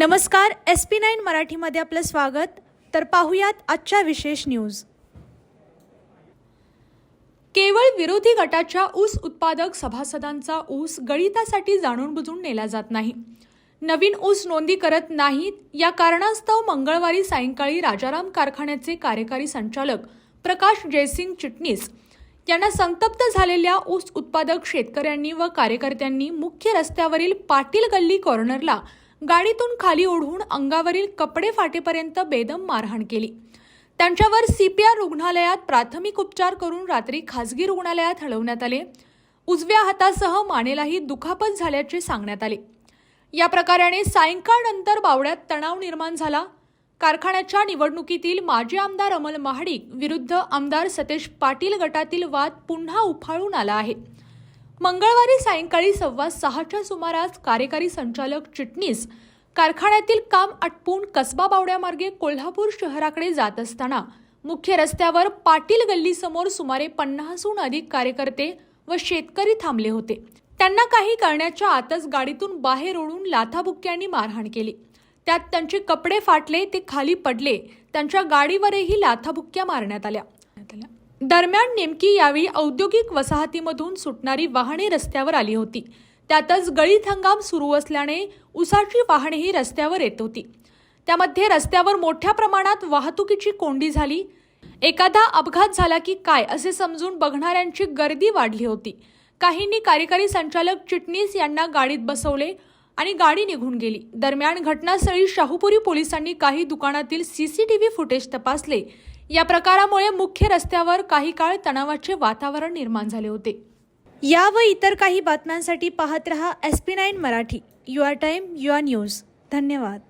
नमस्कार S P nine मराठीमध्ये आपलं स्वागत. तर पाहुयात आजच्या विशेष न्यूज केवळ विरोधी गटाच्या ऊस उत्पादक सभासदांचा ऊस गळितासाठी जाणून बुजून नेला जात नाही. नवीन ऊस नोंदी करत नाहीत या कारणास्तव मंगळवारी सायंकाळी राजाराम कारखान्याचे कार्यकारी संचालक प्रकाश जयसिंग चिटणीस यांना संतप्त झालेल्या ऊस उत्पादक शेतकऱ्यांनी व कार्यकर्त्यांनी मुख्य रस्त्यावरील पाटील गल्ली कॉर्नरला गाडीतून खाली ओढून अंगावरील कपडे फाटेपर्यंत बेदम मारहाण केली. त्यांच्यावर सीपीआर रुग्णालयात प्राथमिक उपचार करून रात्री खासगी रुग्णालयात हलवण्यात आले. उजव्या हातासह मानेलाही दुखापत झाल्याचे सांगण्यात आले. या प्रकाराने सायंकाळनंतर बावड्यात तणाव निर्माण झाला. कारखान्याच्या निवडणुकीतील माजी आमदार अमल महाडिक विरुद्ध आमदार सतेज पाटील गटातील वाद पुन्हा उफाळून आला आहे. मंगळवारी सायंकाळी सव्वा सहाच्या सुमारास कार्यकारी संचालक चिटणीस कारखान्यातील काम आटपून कसबा बावड्यामार्गे कोल्हापूर शहराकडे जात असताना मुख्य रस्त्यावर पाटील गल्लीसमोर सुमारे पन्नासहून अधिक कार्यकर्ते व शेतकरी थांबले होते. त्यांना काही करण्याच्या आतच गाडीतून बाहेर ओढून लाथाबुक्क्यांनी मारहाण केली. त्यात त्यांचे कपडे फाटले ते खाली पडले त्यांच्या गाडीवरही लाथाबुक्क्या मारण्यात आल्या. दरम्यान नेमकी यावेळी औद्योगिक वसाहतीमधून सुटणारी वाहने रस्त्यावर आली होती. त्यातच गळीत हंगाम सुरू असल्याने उसाची वाहनेही रस्त्यावर येत होती. त्यामध्ये रस्त्यावर मोठ्या प्रमाणात वाहतुकीची कोंडी झाली. एखादा अपघात झाला की काय असे समजून बघणाऱ्यांची गर्दी वाढली होती. काहींनी कार्यकारी संचालक चिटणीस यांना गाडीत बसवले आणि गाडी निघून गेली. दरम्यान घटनास्थळी शाहूपुरी पोलिसांनी काही दुकानातील सीसीटीव्ही फुटेज तपासले. या प्रकारामुळे मुख्य रस्त्यावर काही काळ तणावाचे वातावरण निर्माण झाले होते. या व इतर काही बातम्यांसाठी पाहत रहा S P nine Marathi. Your time your news. धन्यवाद.